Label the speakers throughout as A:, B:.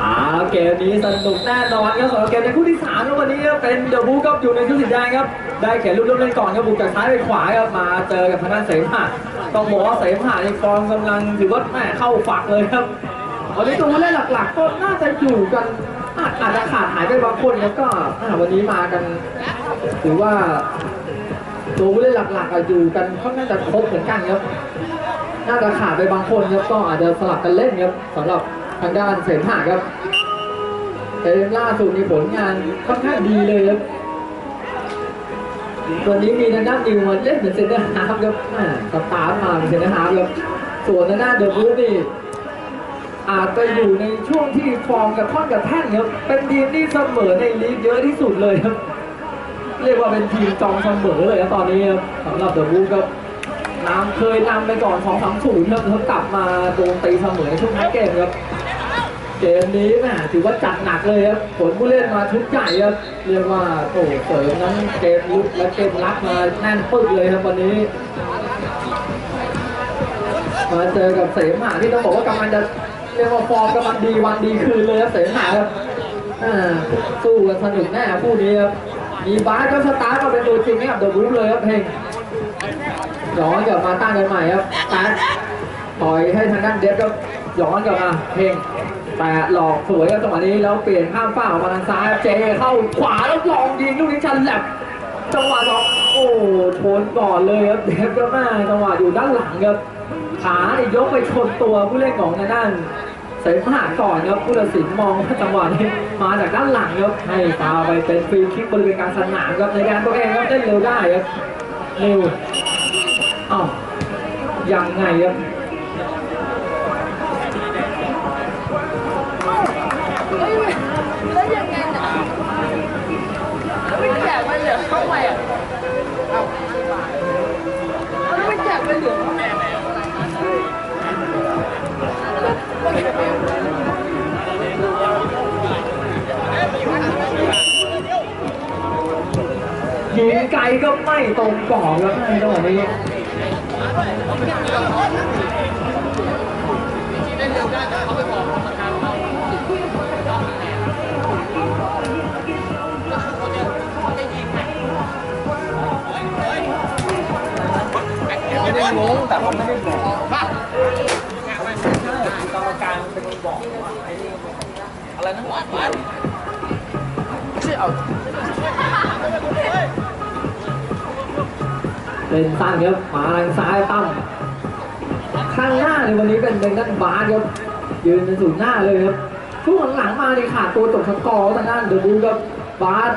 A: อ่าเกมนี้สนุกแน่นอนครับสำหรับเกมในคู่ที่สามแล้ววันนี้เป็นเดอะบูครับอยู่ในชุดสีแดงครับ ได้แขนลูกเล่นก่อนครับบุกจากซ้ายไปขวาครับมาเจอกับทางด้านเสมหะต้องบอกว่าเสมหะในฟอร์มกำลังถือว่าแม่เข้าฝักเลยครับวันนี้ตัวผู้เล่นหลักๆ ก็น่าจะอยู่กันอาจจะขาดหายไปบางคนแล้วก็วันนี้มากันถือว่าตัวผู้เล่นหลักๆอะอยู่กันค่อนข้างจะครบเหมือนกันครับ น่าจะขาดไปบางคนครับก็อาจจะสลับกันเล่นครับสำหรับทางด้านเสมหะครับเกมล่าสุดมีผลงานค่อนข้างดีเลยครับวันนี้มีทางด้านนิวมาเล่นเหมือนเซนเตอร์ฮาร์ฟครับสตาร์ทมาเป็นเซนเตอร์ฮาร์ฟครับส่วนทางด้านเดอะบูธนี่อาจจะอยู่ในช่วงที่ฟอร์มกับท่อนกับแท่นครับเป็นทีมที่เสมอในลีกเยอะที่สุดเลยครับ เรียกว่าเป็นทีมจองเสมอเลยครับตอนนี้ครับสำหรับเดอะบูธครับ นำเคยนำไปก่อน2 3 0ครับแล้วกลับมาโดนตีเสมอช่วงท้ายเกมครับ เกมนี้แหมถือว่าจัดหนักเลยครับผลผู้เล่นมาชุดใหญ่ครับเรียกว่าโอ้เสริมทั้งเกมลุกและเกมรับมาแน่นปึกเลยครับวันนี้มาเจอกับเสมหะที่ต้องบอกว่ากำลังจะเรียกว่าฟอร์มกำลังดีวันดีคืนเลยครับเสมหะครับอ่าสู้กันสนุกแน่คู่นี้ครับมีบาสก็สตาร์ทมาเป็นตัวจริงให้กับเดอะบรูเลยครับเพลง ย้อนกลับมาตั้งกันใหม่ครับตัดต่อยให้ทางด้านเดฟก็ย้อนกลับมาเพลงแปะหลอกสวยครับจังหวะนี้แล้วเปลี่ยนข้างฝ้าออกมาทางซ้ายเจเข้าขวาแล้วลองยิงลูกนี้ชันแหลบจังหวะสองโอ้ชนก่อนเลยครับเดฟก็ม่จังหวะอยู่ด้านหลังครับขานี่ยกไปชนตัวผู้เล่นของทางด้านเสมหาก่อนครับผู้ตัดสินมองว่าจังหวะนี้มาจากด้านหลังครับให้ฟาวไปเป็นฟรีคิกบริเวณกลางสนามครับในการตัวเองครับเล่นเร็วได้ครับนิว อ้าวยังไงครับ
B: แล้วยังไงนะไม่แจกมันเหลือเข้าไปอะเอาแล้วไม่แจกมันเหลือเข้าไป
A: ยิงไกลก็ไม่ตรงกรอบครับในจังหวะนี้ งงแต่มันไม่ได้บอกใช่กรรมการเป็นคนบอกว่าไอ้นี่อะไรนะไม่ใช่เอา เป็นสั้นครับมาทางซ้ายตั้มข้างหน้าในวันนี้เป็นเป็นด้านบาสครับยืนเป็นศูนย์หน้าเลยครับช่วงหลังมาในขาดตัวจบสกอร์ทางด้านเดอบูครับบาส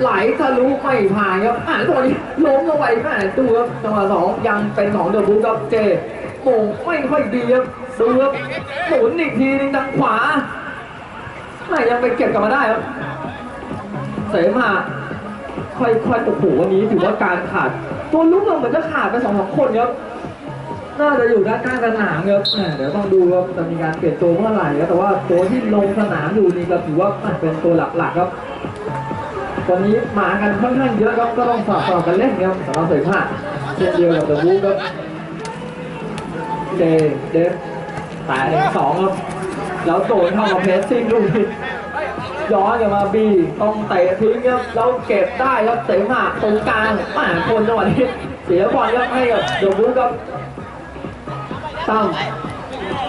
A: ไหลทะลุไม่ผ่านครับอ่านตัวนี้ล้มลงไปแม่ดูครับจังหวะสองยังเป็นของเดอะบูครับเจโมงไม่ค่อยดีครับดูครับหมุนอีกทีนึงทางขวาแม่ยังไปเก็บกลับมาได้ครับเสมาค่อยๆโอ้โหวันนี้ถือว่าการขาด ตัวลุกเราเหมือนจะขาดไปสองสามคนครับ น่าจะอยู่ด้านข้างสนามครับแหม่เดี๋ยวต้องดูว่าจะมีการเปลี่ยนตัวเมื่อไหร่ครับแต่ว่าตัวที่ลงสนามอยู่นี่ก็ถือว่าเป็นตัวหลักๆครับ วันนี้มากันค่อนข้างเยอะครับก็ต้องสอบสอบกันเล่นครับสำหรับเสยผ้าเช่นเดียวกับเดอะบูครับเจเดฟแต่สองครับแล้วโดนเข้ามาเพสซิ่งลูกนี้ ย้อนกลับมาบีต้องเตะทิ้งครับแล้วเก็บได้ครับเสมาตรงกลางมาคนจังหวะนี้เสียบอลครับให้กับเดอะบูครับตั้ม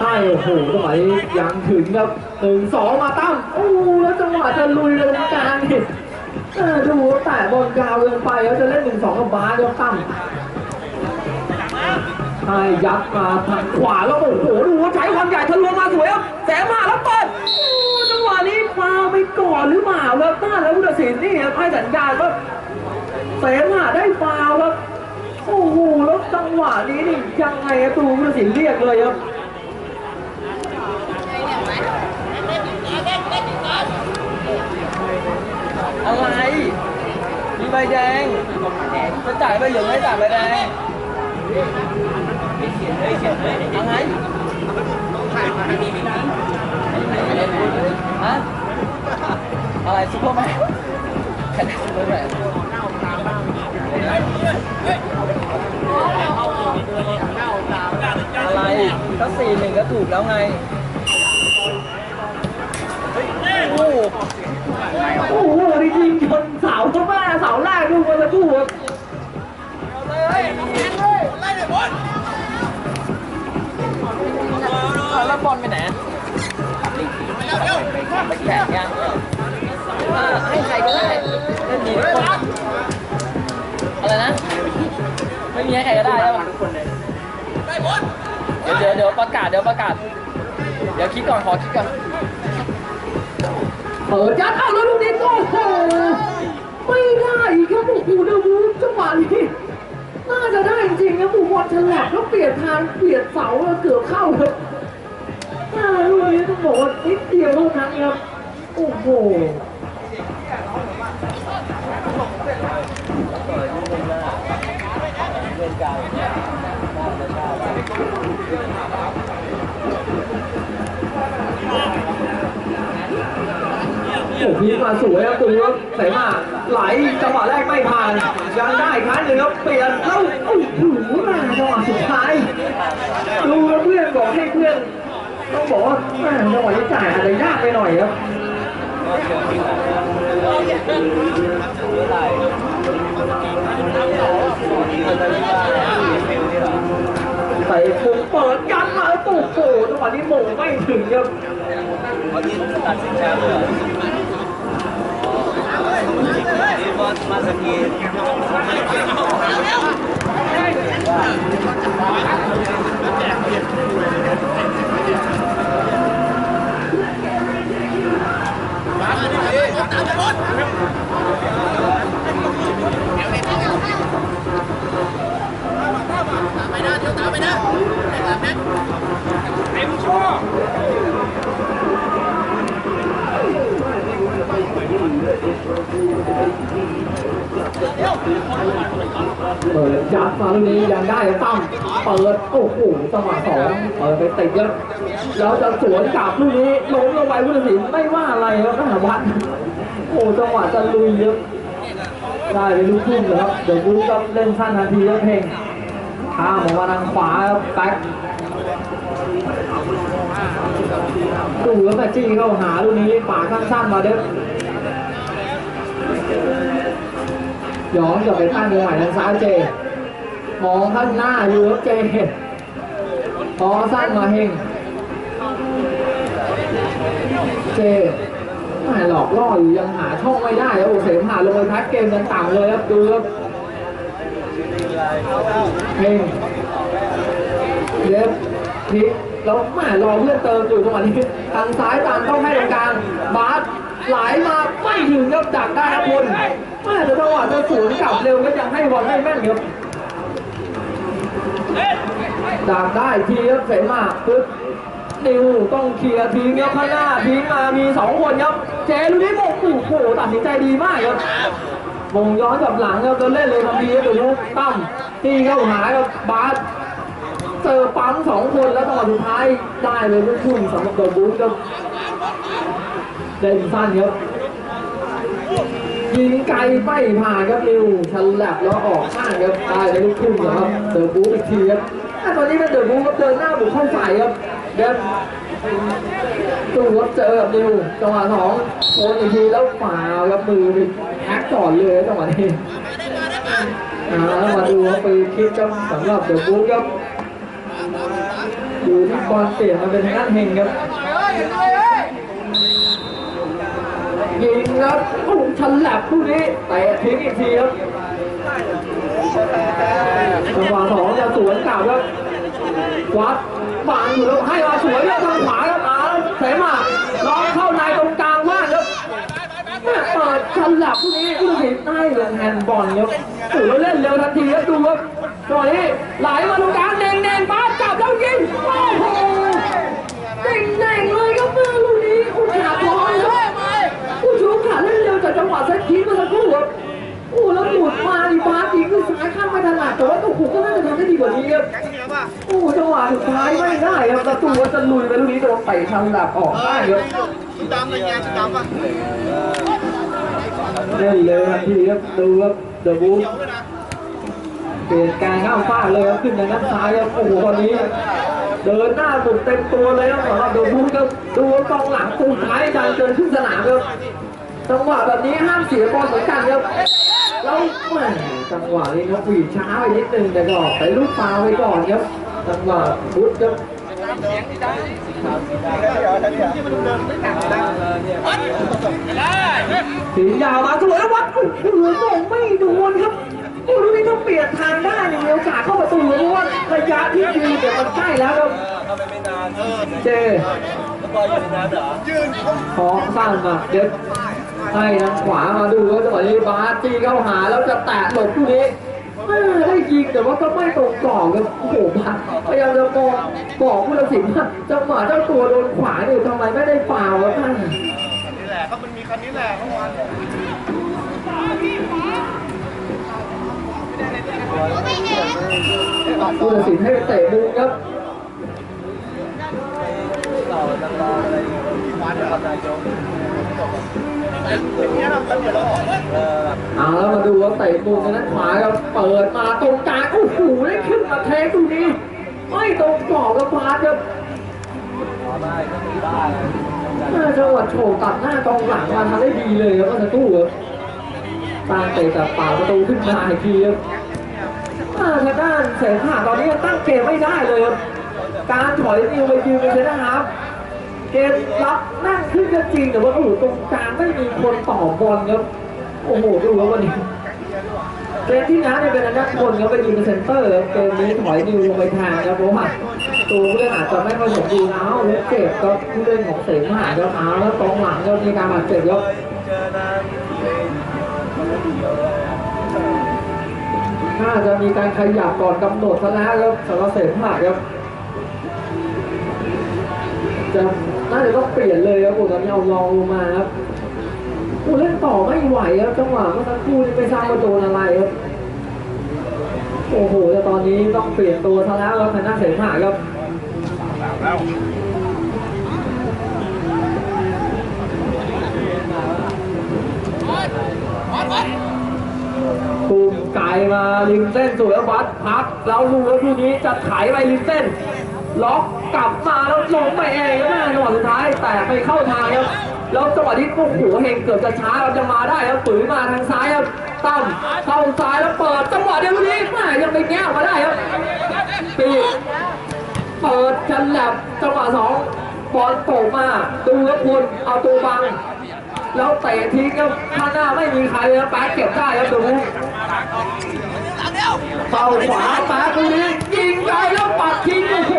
A: ให้โอ้โหจังหวะนี้ยังถึงครับหนึ่งสองมาตั้มโอ้โหแล้วจังหวะจะลุยเลยตรงกลางนี่ดูแต่บอลยาวเกินไปแล้วจะเล่นหนึ่งสองกับบาสครับตั้มให้ยัดมาทางขวาแล้วโอ้โหดูว่าใช้ความใหญ่ทะลวงมาสวยครับแสมาแล้วเปิด ฟาวไปก่อนหรือเปล่าครับต้านแล้วผู้ตัดสินนี่ให้สัญญาณว่าเสมาได้ฟาวครับโอ้โหแล้วจังหวะนี้นี่ยังไงครับตูผู้ตัดสินเรียกเลยครับ
B: อะไรมีใบแดงจะจ่ายใบเหลืองไม่จ่ายใบแดงอะไรฮะ อะไรซุปเปอร์แมนแค่ซุปเปอร์แมน
A: อะไรก็สี่หนึ่งก็
C: ถูกแล้วไงโอ้โห
A: โอ้โหนี่ยิงชนเสาเข้ามาเสาแรกลูกมันจะกู้ครับ
C: เอาแล้วบอลไปไหน ดี๋ยวประกาศเดี๋ยวประกาศ เดี๋ยวคิดก่อนขอคิดก่อน
A: เปิดยัดเอาแล้วลูกนี้โอ้โหไม่ได้อีกครับโอ้โหเดวูฟจังหวะนี้น่าจะได้จริงๆนะบุบอลฉลับแล้วเปลี่ยนทางเปลี่ยนเสาแล้วเกือบเข้าครับอ่าลูกนี้ต้องบอกว่านิดเดียวเท่านั้นครับโอ้โหโอ้โหพีมาสวยครับตูครับใส่มาไหลจังหวะแรกไม่ผ่านยังได้ครั้งหนึ่งครับเปลี่ยนแล้วโอ้โหมาจังหวะสุดท้ายดูเพื่อนบอกให้เพื่อนต้องบอกว่าแม่จังหวะนี้จ่ายอาจจะยากไปหน่อยครับใส่ปุ่มเปิดยันมาแล้วโอ้โหจังหวะนี้โมงไม่ถึงครับ
C: วันนี้ตัดสินแชมป์เลย มาสกี
A: เปิ ยังได้ตั้มเปิดโอ้โหจังหวะสองเปิดไปติดครับแล้วจะสวนกลับลูกนี้ล้มลงไปผู้ตัดสินไม่ว่าอะไรครับทหารวัดโอ้จังหวะจะลุยครับได้เป็นลูกทุ่งเลยครับเดี๋ยวบู๊ก็เล่นสั้นทันทีแล้วเพลงข้ามออกมาทางขวาครับแบ็คดูแล้วแต่จี้เข้าหาลูกนี้ป่าสั้นๆมาเด้อย้อนกลับไปข้างเดียวใหม่ทางซ้ายเจ มองข้างหน้าอยู่ครับเจพอสั้นมาเฮงเจไม่หลอกล่ออยู่ยังหาช่องไม่ได้ครับโอ้เสมหาลงไปพักเกมกันต่ำเลยครับดูครับเฮงเย็บพิกแล้วแม่รอเพื่อนเติมอยู่จังหวะนี้ทางซ้ายตามเข้าให้ตรงกลางบาสไหลมาไม่ถึงครับดักได้ครับคุณแม่แต่จังหวะจะสวนกลับเร็วก็ยังให้บอลไม่แม่นครับ ดักได้ทีครับเสมาปึ๊บนิวต้องเคลียร์ทิ้งครับข้างหน้าทิ้งมามีสองคนครับเจลูนี้โอ้โหตัดสินใจดีมากครับมงย้อนกลับหลังครับจะเล่นเลยทำดีครับตัวลูกตั้มตีเข้าหาครับบาสเจอปั๊มสองคนแล้วจังหวะสุดท้ายได้เลยลูกทุ่งสำหรับเดอะบู๊ครับเด่นสั้นครับ ยิงไกลไม่ผ่านครับนิวฉลับแล้วออกข้างครับได้เลยลูกทุ่งสำหรับเดอะบู๊อีกทีครับตอนนี้เป็นเดอะบู๊ครับเดินหน้าบุกเข้าใส่ครับเดินตู้รับเจอกับนิวจังหวะสองโอนอีกทีแล้วฝ่าครับมือไปแฮกก่อนเลยจังหวะนี้อ่าแล้วมาดูครับไปคิดครับสำหรับเดอะบู๊ครับอยู่ที่บอลเปลี่ยนมาเป็นทางด้านเฮงครับ ยิงครับโอ้โหฉลับคู่นี้เตะทิ้งอีกทีครับจังหวะสองจะสวนกลับครับวัดบางอยู่แล้วให้มาสวยแล้วทางขวาครับอาเสมาล็อกเข้าในตรงกลางว่างครับเปิดฉลับคู่นี้ผู้ตัดสินให้เรื่องแฮนด์บอลครับโอ้โหแล้วเล่นเร็วทันทีครับดูครับตอนนี้ไหลมาตรงกลางเน่งเน่งป้าจ ไปลูกนี้โดนเตะทำหลับออกได้ครับ
D: ดำเลยไงดำอะ
A: เล่นเลยทันทีครับดูครับเดอะบูสเปลี่ยนการข้ามฟากเลยครับขึ้นทางด้านซ้ายครับโอ้โหตอนนี้ เดินหน้าบุกเต็มตัวเลยครับสำหรับดูบูครับดูกองหลังตูท้ายดันเกินขึ้นสนามครับจังหวะแบบนี้ห้ามเสียบอลเหมือนกันครับแล้วแหม่จังหวะนี้นกหวีดช้าไปนิดนึงแต่ก็ไปลูกฟาวไปก่อนครับจังหวะพุทธครับ สียาวมาสวยแล้ววัดโอ้โหมงไม่โดนครับโอ้ดูนี่ต้องเปลี่ยนทางได้เนี่ยมีโอกาสเข้าประตูเพราะว่าระยะที่ยืนเนี่ยมันใกล้แล้วครับเจขอสั้นมาเด็ดให้ทางขวามาดูว่าจังหวะนี้บาสจีเข้าหาแล้วจะแตะหลบคู่นี้ เอ้ยได้ยิงแต่ว่าก็ไม่ตรงกรอบครับโอ้โหบาพยายามจะมองบอกผู้ตัดสินว่าจังหวะเจ้าตัวโดนขวาเนี่ยทำไมไม่ได้ฟาวล์ครับท่าน
D: นี่แหละก็มันมีคันนี้แหละเมื่อวานเนี่ย
A: ผู้ตัดสินให้เตะมุมครับ
D: เนี่ยเราเดี๋ยวเราออก
A: เอาแล้วมาดูว่าเตะมุมทางด้านขวาครับเปิดมาตรงกลางโอ้โหได้ขึ้นมาเทคตรงนี้ไม่ตรงกรอบแล้วพาดครับน่าจังหวะโฉบตัดหน้ากองหลังมาทำได้ดีเลยครับเมื่อสักครู่ครับตางเตะจากป่าประตูขึ้นมาอีกทีครับอ่าทางด้านเสนาตอนนี้ตั้งเกมไม่ได้เลยครับการถอยนิวไปยืนเป็นเซนนะครับ เกมรับนั่งขึ้นก็จริงแต่ว่าโอ้โหตรงกลาง ไม่มีคนต่อบอลครับโอ้โหดูแล้ววันนี้เกมที่น้าเนี่ยเป็นอันดับคนครับไปยืนเป็นเซนเตอร์เกมนี้ถอยนิวลงไปทางครับเพราะว่าตัวผู้เล่นอาจจะไม่ค่อยสมบูรณ์เอาล้วเจ็บก็ผู้เล่นของเสมาครับเอาแล้วกองหลังก็มีการบาดเจ็บครับน่าจะมีการขยับก่อนกำหนดซะแล้วครับสำหรับเสมาครับจะน่าจะต้องเปลี่ยนเลยครับผมตอนนี้เอาลองลงมาครับ ผู้เล่นต่อไม่ไหวครับจังหวะเมื่อสักครู่นี้ไม่ทราบว่าโดนอะไรครับโอ้โหแต่ตอนนี้ต้องเปลี่ยนตัวซะแล้วครับทางด้านเสนาครับปุ่มไก่มาริมเส้นสวยวัดพักแล้วลูกแล้วลูกนี้จะไถไปริมเส้น ล็อกกลับมาแล้วลงไปเองครับแม่จังหวะสุดท้ายแต่ไปเข้าทางครับ แล้วจังหวะที่โอ้โหเฮงเกือบจะช้าเราจะมาได้ครับปุ๋ยมาทางซ้ายครับตั้มเข้าซ้ายแล้วเปิดจังหวะเดียวนี้แม่ยังไปแง่มาได้ครับปีเปิดจันแลบจังหวะสองบอลตกมาดูครับคุณเอาตัวบัง แล้วเตะทิ้งครับข้างหน้าไม่มีใครเลยครับแป๊กเก็บได้ครับดูเป้าขวาแป๊กตรงนี้ยิงไกลแล้วปัดทิ้งโอ้โห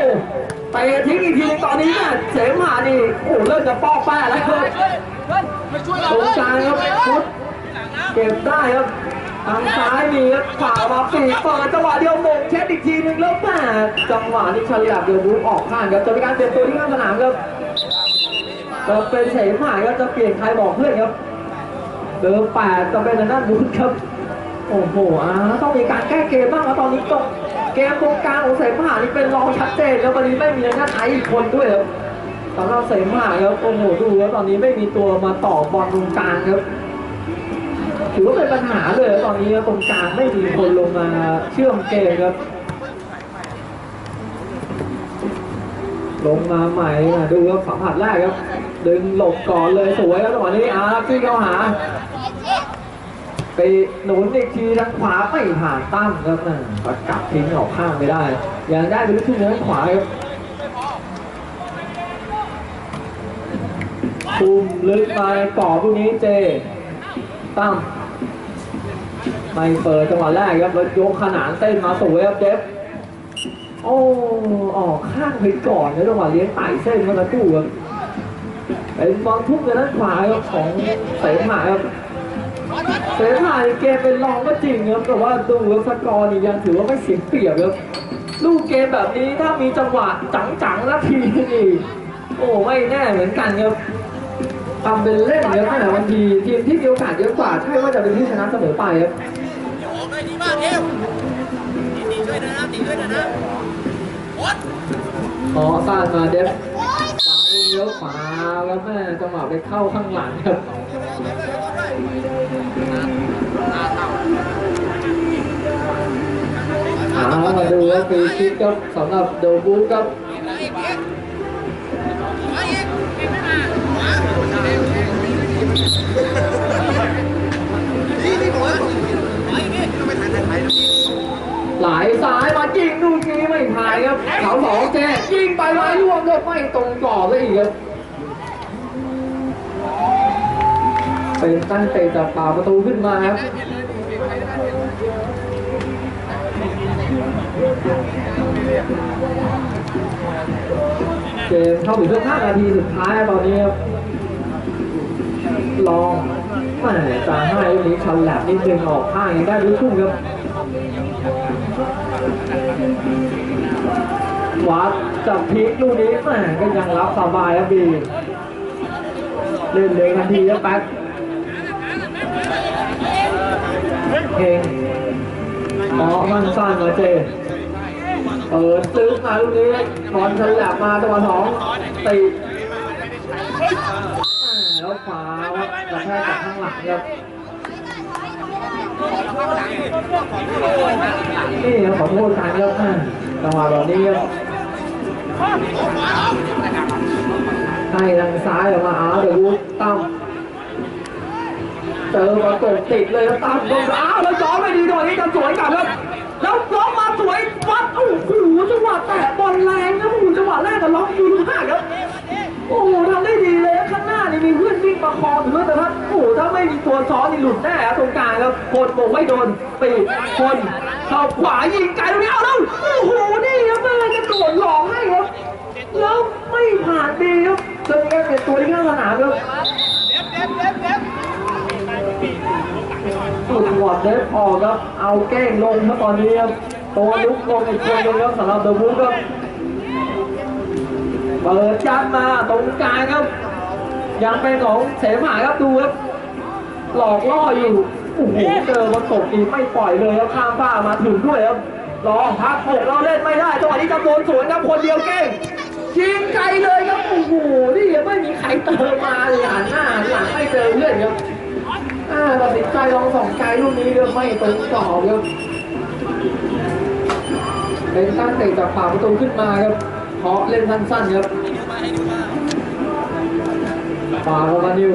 A: เตะทิ้ง ตอนนี้เนี่ยเสมานี่โอ้โหเริ่มจะป้อกแป้แล้วครับตรงกลางครับพุทธเก็บได้ครับทางซ้ายมีครับขวามาปีกเปิดจังหวะเดียวมงเช็ดอีกทีนึงแล้วแม่จังหวะนี้ฉลับเดือดบุกออกข้างครับจะมีการเปลี่ยนตัวที่ข้างสนามครับจะเป็นเสมาก็จะเปลี่ยนใครบอกเพื่อนครับเบอร์แปดจะเป็นทางด้านบุญครับโอ้โหอ่าต้องมีการแก้เกมบ้างแล้วตอนนี้ตรง เกมตรงกลางของเสมานี่เป็นรองชัดเจนแล้วตอนนี้ไม่มีทางด้าไอซ์อีกคนด้วยครับสำหรับเสมาครับโอ้โหดูแล้วตอนนี้ไม่มีตัวมาต่อบอลตรงกลางครับถือว่าเป็นปัญหาเลยตอนนี้ตรงกลางไม่มีคนลงมาเชื่อมเกมครับ ลงมาใหม่อะดูครับสัมผัสแรกครับ ดึงหลบก่อนเลยสวยครับจังหวะนี้อาร์ที่เข้าหา ไปหนุนอีกทีทางขวาไม่ผ่านตั้มครับน่ะก็กลับทิ้งออกข้างไม่ได้ ยังได้ไปลูกทุ่งทางขวาครับคุมลึกไปต่อพวกนี้เจตั้มไม่เปิดจังหวะแรกครับแล้วยกขนานเส้นมาสวยครับเจฟโอ้ออกข้างไปก่อนนะจังหวะเลี้ยงไต่เส้นมื่อสักครู่ครับเป็นบอลทุ่มในด้านขวาครับของเสมาครับ เสมาในเกมเป็นรองก็จริงครับแต่ว่าดูครับสกอร์นี่ยังถือว่าไม่เสียเปรียบครับลูกเกมแบบนี้ถ้ามีจังหวะจังๆแล้วทีนี่โอ้ไม่แน่เหมือนกันครับทำเป็นเล่นครับแต่บางทีทีมที่มีโอกาสเยอะกว่าใช่ว่าจะเป็นที่ชนะเสมอไปครับ
D: ดีมากเอวตีช่วยนะตีช่วยนะ
A: อ๋อต้านมาเด็บขวาลูกเลี้ยวขวาแล้วแม่จังหวะไปเข้าข้างหลังครับ เอามาดูครับฟรีคิกครับสำหรับโดบูครับหลายสายมายิงลูกนี้ไม่ถ่ายครับเขาบอกแกยิงไปไว้ร่วมเลยไม่ตรงกรอบเลยอีกครับ เป็นตั้งเตะจากป่าประตูขึ้นมาครับเกมเข้าถึงช่วง5นาทีสุดท้ายตอนนี้ครับลองแหมจะให้ลูกนี้ชันแหลบนิดนึงออกข้างยังได้รู้ชุ่มครับวัดจับพลิกลูกนี้แหมก็ยังรับสบายครับดีเล่นเลยทันทีครับแป๊ก เองอ๋อมันสั้นมาเจเปิดซื้อมาลูกนี้บอลฉลับมาตัวสองตีแล้วขวาครับกระแทกจากข้างหลังครับนี่ขอโทษทางครับอ่าจังหวะแบบนี้ครับให้ทางซ้ายออกมาอ้าเดี๋ยววูดตั้ม เจอประกติดเลยครับตั้มลงอ้าวแล้วย้อนไม่ดีตรงนี้ทำสวยกลับครับแล้วล็อกมาสวยวัดโอ้โหจังหวะแตะบอลแรงครับโอ้โหจังหวะแรกแต่ล็อกดีมากครับโอ้โหทำได้ดีเลยข้างหน้านี่มีเพื่อนวิ่งประคองอยู่ด้วยแต่ถ้าโอ้โหถ้าไม่มีตัวซ้อนนี่หลุดแน่ครับตรงกลางครับคนโบกไม่โดนปีกคนเข้าขวายิงไกลตรงนี้เอาแล้วโอ้โหนี่ครับแม่จะโดดหลอกให้ครับแล้วไม่ผ่านดีครับจนแกเป็นตัวที่ข้างสนามครับ สุดหัวเดฟออกครับ เอาแก้งลงครับตอนนี้ครับตัวลุกลงอีกคนนึงครับสำหรับเดอะบูครับเปิดยัดมาตรงกลางครับ ยังเป็นของเสมาครับดูครับ หลอกล่ออยู่โอ้โหเจอมันตกอีกไม่ปล่อยเลยครับข้ามฟ้ามาถึงด้วยครับลอพักหกเราเล่นไม่ได้จังหวะนี้จะโดนสวนครับคนเดียวเก้งยิงไกลเลยครับโอ้โหนี่ยังไม่มีใครเติมมาเลยหันหน้าหันหลังไม่เจอเพื่อนครับ อ่าตัดสินใจลองสองไกลลูกนี้ก็ไม่ตรงกรอครับเป็นตั้งเตะจากปากประตูขึ้นมาครับเคาะเล่นสั้นๆครับปาเข้ามานิว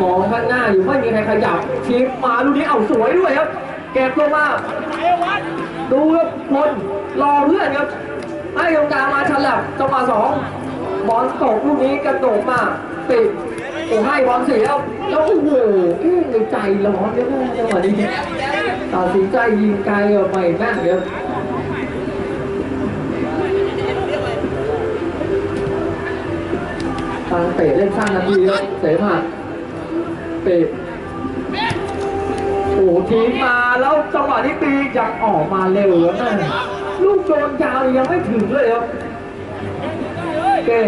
A: มองข้างหน้าอยู่ไม่มีใครขยับชิปมาลูกนี้เอาสวยด้วยครับเก็บลงมาดูครับคนรอเพื่อนครับให้ตรงกลางมาฉลับจังหวะสองบอลตกลูกนี้กระโดดมาติด โอ้ให้บอลเสียแล้วแล้วโอ้โหเอ๊ะในใจร้อนเนี่ยจังหวะนี้ตัดสินใจยิงไกลออกไปแม่นครับทางเตะเล่นสั้นนาทีครับเสมาเตะโอ้ทิ้งมาแล้วจังหวะนี้ปียังออกมาเร็วแล้วนะลูกโดนยาวยังไม่ถึงเลยครับเก่ง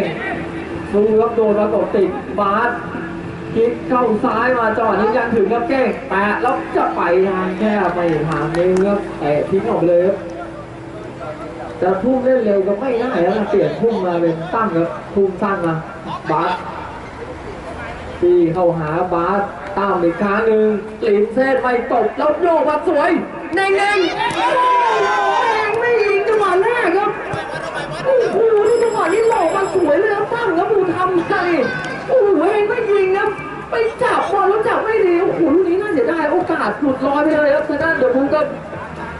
A: ดูครับโดนแล้วกดติดบาส คลิกเข้าซ้ายมาจังหวะนี้ยังถึงครับเก่งแปะแล้วจะไปทางแค่ไปทางเร็วครับแต่ทิ้งออกเลยครับจะพุ่งเล่นเร็วก็ไม่ได้แล้วเปลี่ยนพุ่งมาเป็นตั้งครับพุ่งสั้นมาบาสตีเข้าหาบาสตามอีกครั้งหนึ่งกลิดเส้นไม่ตกแล้วโยกมาสวยเน่งๆโอ้โหไม่ยิงจังหวะแรกครับโอ้โหนี่จังหวะนี้หลอกมาสวยเลยครับตั้งแล้วดูทำไง โอ้โหเองไม่ยิงนะไปจับบอลแล้วจับไม่ดีโอ้โหลูกนี้น่าเสียดายโอกาสหลุดลอยไปเลยครับทางด้านเดอะบูก็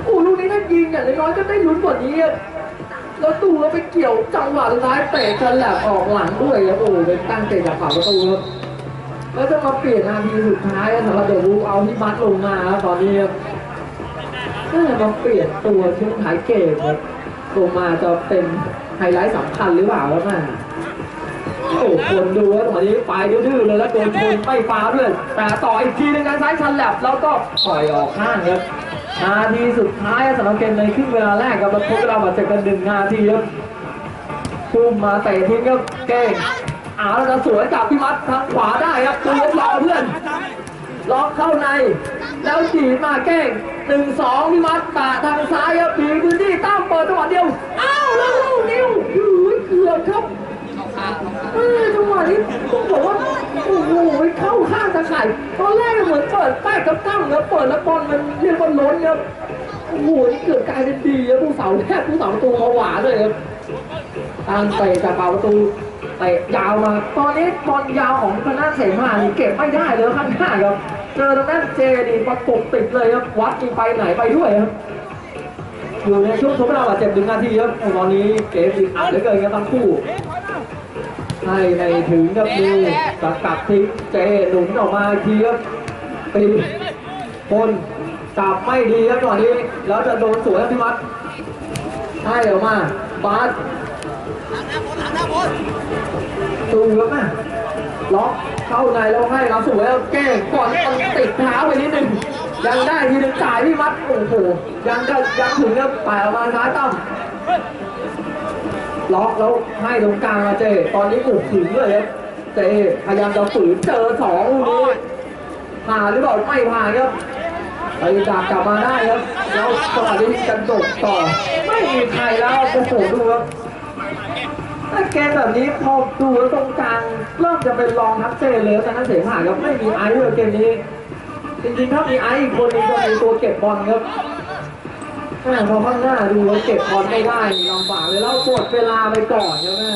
A: โอ้โหลูกนี้น่ายิงอย่างน้อยก็ได้ลุ้นกว่านี้แล้วตูแล้วไปเกี่ยวจังหวะสุดท้ายเตะฉลับออกหลังด้วยครับโอ้โหเป็นตั้งเตะจากฝั่งประตูครับแล้วจะมาเปลี่ยนนาทีสุดท้ายสำหรับเดอะบูเอาที่มัดลงมาครับตอนนี้ครับน่ามาเปลี่ยนตัวช่วงท้ายเกมครับลงมาจะเป็นไฮไลท์สำคัญหรือเปล่าแล้วน่ โอ้คนดูแล้วตอนนี้ไปดื้อๆเลยแล้วโดนชนไม่ฟาด้วย แต่ต่ออีกทีหนึงทางซ้ายชันแลบแล้วก็ปล่อยออกข้างครับนาทีสุดท้ายสำหรับเกมในครึ่งเวลาแรกครับเราพบเวลาบาดเจ็บกันหนึ่งนาทีครับพุ่มมาเตะทิ้งครับเก่งเอาแล้วจะสวยกับพี่มัดทางขวาได้ครับตัวรอเพื่อนล็อกเข้าใน แล้วจีบมาแกล้งหนึ่งสองพี่มัดตะทางซ้ายครับผีพื้นที่ตั้มเปิดจังหวะเดียวอ้าวแล้วลูกนิ้วเกือบครับ เออจังหวะนี้ต้บอกว่าโอ้โหเข้าข้างตะข่ายตอนแรกเหมือนเปิดแป้กับตั้มแล้วเปิดแล้วบอลมันเรียกว่าล้นครับโอ้โหนี่เกือบกลายเป็นดีครับผู้เสาแทบผู้เสาประตูเขาหวาเลยครับตามเตะจากเป่าประตูเตะยาวมา ตอนนี้บอลยาวของพนักเสมานี่เก็บไม่ได้เลยข้างหน้าครับเจอทางด้านเจดีประกบติดเลยครับวัดไปไหนไปด้วยครับอยู่ในช่วงทดเวลาบาดเจ็บหนึ่งนาทีครับตอนนี้เกมอีกอัดเหลือเกินครับทั้งคู่ ให้ในถึงครับมีสกัดทิ้งเจหนุนออกมาอีกทีครับตีคนจับไม่ดีครับตอนนี้ แล้วจะโดนสวนครับพี่มัดให้ออกมาบาส
D: หลังหน้าบนหลังหน้าบน
A: ตูครับแม่ล็อกเข้าในแล้วให้เราสวยแล้วแก้ก่อนมันติดเท้าไปนิดนึงยังได้ทีนึงจ่ายพี่มัดโอ้โหยังจะยังถึงครับแปออกมาท้ายตั้ม ล็อกแล้วให้ตรงกลางมาเจ ตอนนี้บุกถึงเลยครับเจพยายามจะฝืนเจอสองลูกนี้ผ่านหรือเปล่าไม่ผ่านครับไปดักกลับมาได้ครับแล้วจังหวะนี้กันโดดต่อ ไม่มีใครแล้วโอ้โหดูครับถ้าเกมแบบนี้พอดูแล้วตรงกลางเริ่มจะเป็นรองทัพเจนเลยแต่นั้นเสียหายครับไม่มีไอซ์เลยเกมนี้ จริงๆถ้ามีไอซ์อีกคนนึงจะมีตัวเก็บบอลครับ แม่พอข้างหน้าดูแล้วเก็บบอไม่ได้ลำบากเลยแล้วกดเวลาไปก่อนครับแม่